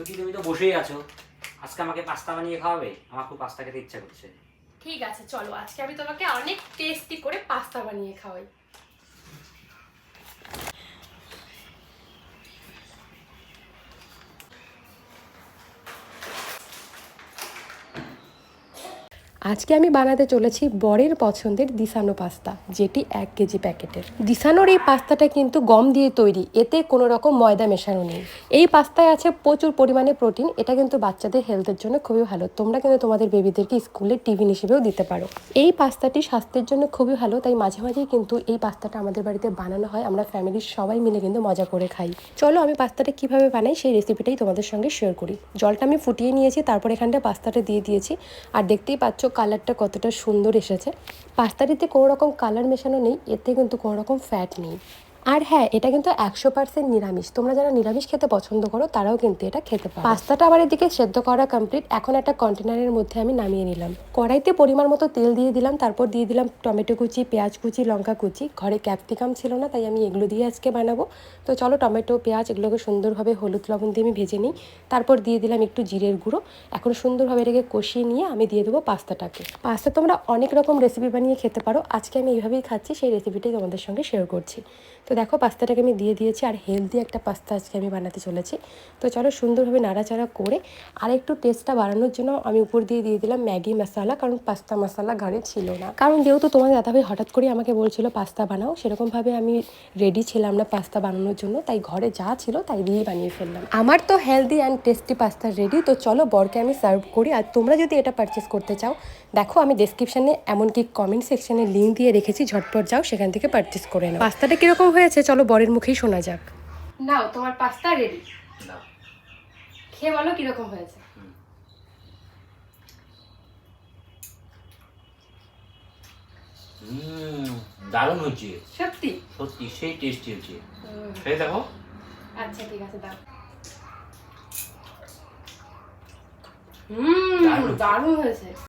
ছুটি তুমি তো বসেই আছো? আজকে আমাকে পাস্তা বানিয়ে খাওয়াবে? আমার খুব পাস্তা খেতে ইচ্ছা করছে। ঠিক আছে, চলো। আজকে আমি তোমাকে অনেক টেস্টি করে পাস্তা বানিয়ে খাওয়াই। আজকে আমি বানাতে চলেছি বরের পছন্দের দিসানো পাস্তা, যেটি এক কেজি প্যাকেটের। দিসানোর এই পাস্তাটা কিন্তু গম দিয়ে তৈরি, এতে কোনো রকম ময়দা মেশানো নেই। এই পাস্তায় আছে প্রচুর পরিমাণে প্রোটিন, এটা কিন্তু বাচ্চাদের হেলথের জন্য খুবই ভালো। তোমরা কিন্তু তোমাদের বেবিদেরকে স্কুলে টিফিন হিসেবেও দিতে পারো। এই পাস্তাটি স্বাস্থ্যের জন্য খুবই ভালো, তাই মাঝে মাঝেই কিন্তু এই পাস্তাটা আমাদের বাড়িতে বানানো হয়। আমরা ফ্যামিলির সবাই মিলে কিন্তু মজা করে খাই। চলো আমি পাস্তাটা কীভাবে বানাই সেই রেসিপিটাই তোমাদের সঙ্গে শেয়ার করি। জলটা আমি ফুটিয়ে নিয়েছি, তারপর এখানটা পাস্তাটা দিয়ে দিয়েছি। আর দেখতেই পাচ্ছ কালারটা কতটা সুন্দর এসেছে। পাস্তাটিতে কোনো রকম কালার মেশানো নেই, এতে কিন্তু কোনো রকম ফ্যাট নেই। আর হ্যাঁ এটা কিন্তু একশো পার্সেন্ট নিরামিষ। তোমরা যারা নিরামিষ খেতে পছন্দ করো, তারাও কিন্তু এটা খেতে পারো। পাস্তাটা আবার এদিকে সেদ্ধ করা কমপ্লিট এখন একটা কন্টেনারের মধ্যে আমি নামিয়ে নিলাম। কড়াইতে পরিমাণ মতো তেল দিয়ে দিলাম, তারপর দিয়ে দিলাম টমেটো কুচি, পেঁয়াজ কুচি, লঙ্কা কুচি। ঘরে ক্যাপসিকাম ছিল না, তাই আমি এগুলো দিয়ে আজকে বানাবো। তো চলো টমেটো, পেঁয়াজ এগুলোকে সুন্দরভাবে হলুদ লবণ দিয়ে আমি ভেজে নিই। তারপর দিয়ে দিলাম একটু জিরের গুঁড়ো। এখন সুন্দরভাবে এটাকে কষিয়ে নিয়ে আমি দিয়ে দেবো পাস্তাটাকে। পাস্তা তোমরা অনেক রকম রেসিপি বানিয়ে খেতে পারো। আজকে আমি এইভাবেই খাচ্ছি, সেই রেসিপিটাই তোমাদের সঙ্গে শেয়ার করছি। তো দেখো, পাস্তাটাকে আমি দিয়ে দিয়েছি আর হেলদি একটা পাস্তা আজকে আমি বানাতে চলেছি। তো চলো সুন্দরভাবে নাড়াচাড়া করে আর একটু টেস্টটা বাড়ানোর জন্য আমি উপর দিয়ে দিয়ে দিলাম ম্যাগি মশলা, কারণ পাস্তা মশলা ঘরে ছিল না। কারণ যেহেতু তোমাদের দাদাভাই হঠাৎ করে আমাকে বলছিল, পাস্তা বানাও। সেরকমভাবে আমি রেডি ছিলাম না পাস্তা বানানোর জন্য, তাই ঘরে যা ছিল তাই দিয়েই বানিয়ে ফেললাম। আমার তো healthy and tasty pasta ready তো চলো বরকে আমি সার্ভ করি। আর তোমরা যদি এটা পারচেস করতে চাও, দেখো আমি ডেসক্রিপশনে এমনকি কমেন্ট সেকশানে লিঙ্ক দিয়ে রেখেছি, ঝটপট যাও, সেখান থেকে পারচেস করে নাও। পাস্তাটা কীরকম হয়েছে চলো বরের মুখেই শোনা যাক। নাও তোমার পাস্তা রেডি খেয়ে বলো কীরকম হয়েছে। দারুণ হচ্ছে সত্যি? সত্যি সেই টেস্টি হচ্ছে খেয়ে দেখো। আচ্ছা ঠিক আছে দাও। হুম দারুণ। দারুণ হয়েছে।